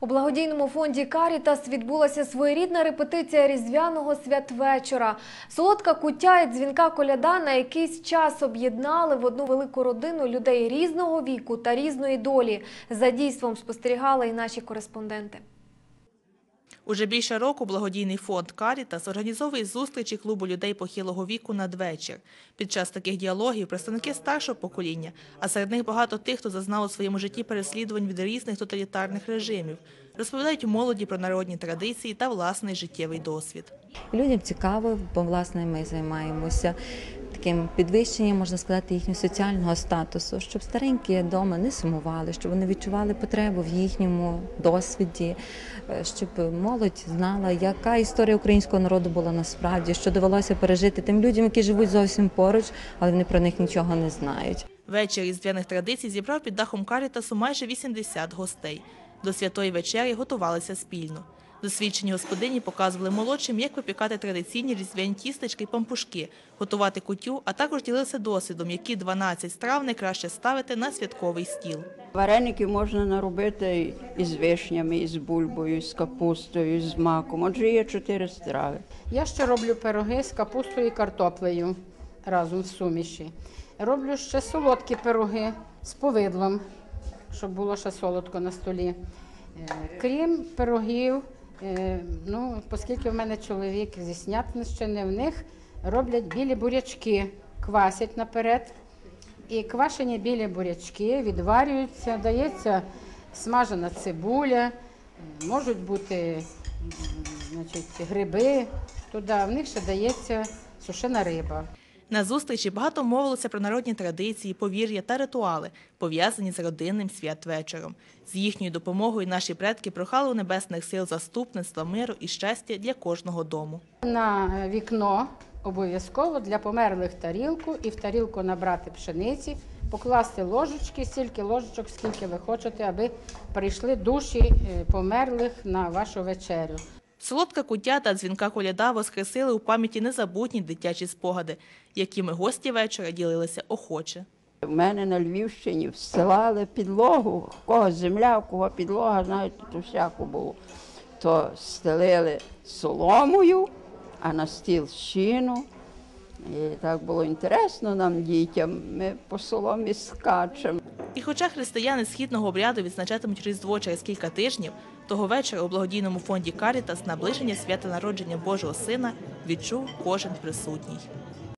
У благодійному фонді Карітас відбулася своєрідна репетиція різдвяного святвечора. Солодка куття і дзвінка коляда на якийсь час об'єднали в одну велику родину людей різного віку та різної долі. За дійством спостерігали і наші кореспонденти. Уже більше року благодійний фонд «Карітас» організовує зустрічі клубу людей похилого віку надвечір. Під час таких діалогів представники старшого покоління, а серед них багато тих, хто зазнав у своєму житті переслідувань від різних тоталітарних режимів, розповідають молоді про народні традиції та власний життєвий досвід. Людям цікаво, бо власне ми займаємося таким підвищенням, можна сказати, їхнього соціального статусу, щоб старенькі вдома не сумували, щоб вони відчували потребу в їхньому досвіді, е, щоб молодь знала, яка історія українського народу була насправді, що довелося пережити тим людям, які живуть зовсім поруч, але вони про них нічого не знають. Вечір різдвяних традицій зібрав під дахом «Карітасу» майже 80 гостей. До святої вечері готувалися спільно. Досвідчені господині показували молодшим, як випікати традиційні різдвяні тістечки і пампушки, готувати кутю, а також ділилися досвідом, які 12 страв найкраще ставити на святковий стіл. Вареників можна наробити із вишнями, із бульбою, з капустою, з маком. Отже, є чотири страви. Я ще роблю пироги з капустою і картоплею разом в суміші. Роблю ще солодкі пироги з повидлом, щоб було ще солодко на столі. Е, Крім пирогів, ну, оскільки в мене чоловік зі Снятинщини, в них роблять білі бурячки, квасять наперед. І квашені білі бурячки відварюються, дається смажена цибуля, можуть бути значить, гриби туди, в них ще дається сушена риба. На зустрічі багато мовилося про народні традиції, повір'я та ритуали, пов'язані з родинним святвечором. З їхньою допомогою наші предки прохали у небесних сил заступництва, миру і щастя для кожного дому. На вікно обов'язково для померлих тарілку і в тарілку набрати пшениці, покласти ложечки, стільки ложечок, скільки ви хочете, аби прийшли душі е, померлих на вашу вечерю. Солодка куття та дзвінка коляда воскресили у пам'яті незабутні дитячі спогади, якими гості вечора ділилися охоче. У мене на Львівщині встилали підлогу, в кого земля, у кого підлога, знаєте, то всяку було. То стелили соломою, а на стіл щину. І так було інтересно нам дітям. Ми по соломі скачемо. І хоча християни східного обряду відзначатимуть Різдво через кілька тижнів, того вечора у благодійному фонді Карітас наближення свята народження Божого Сина відчув кожен присутній.